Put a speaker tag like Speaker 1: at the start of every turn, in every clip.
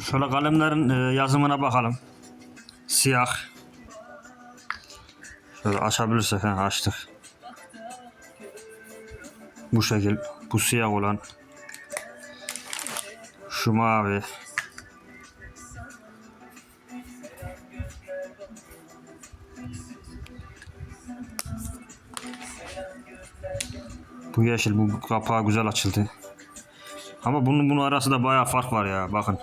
Speaker 1: Şöyle kalemlerin e, yazımına bakalım. Siyah. Şöyle açabilirsek ha, açtık. Bu şekil. Bu siyah olan. Şu mavi. Bu yeşil. Bu kapağı güzel açıldı. Ama bunun bunun arasında bayağı fark var ya. Bakın.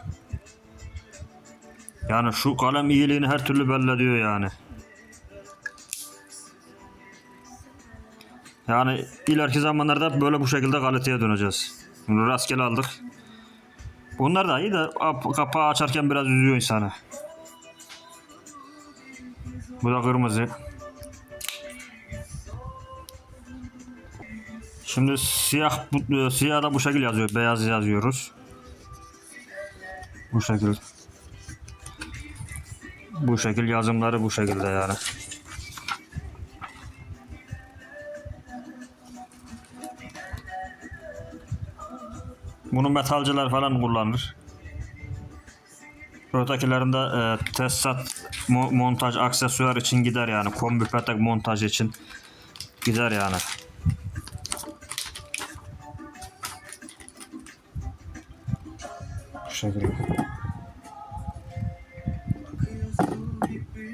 Speaker 1: Yani şu kalem iyiliğini her türlü belli ediyor yani. Yani ileriki zamanlarda böyle bu şekilde kaliteye döneceğiz. Bunu rastgele aldık. Bunlar da iyi de ap- kapağı açarken biraz üzüyor insanı. Bu da kırmızı. Şimdi siyah bu, siyah da bu şekil yazıyor. Beyaz yazıyoruz. Bu şekil. Bu şekil yazımları bu şekilde yani. Bunu metalciler falan kullanır. Ötekilerinde e, tesisat mo- montaj aksesuar için gider yani. Kombi petek montaj için gider yani. Bu şekilde.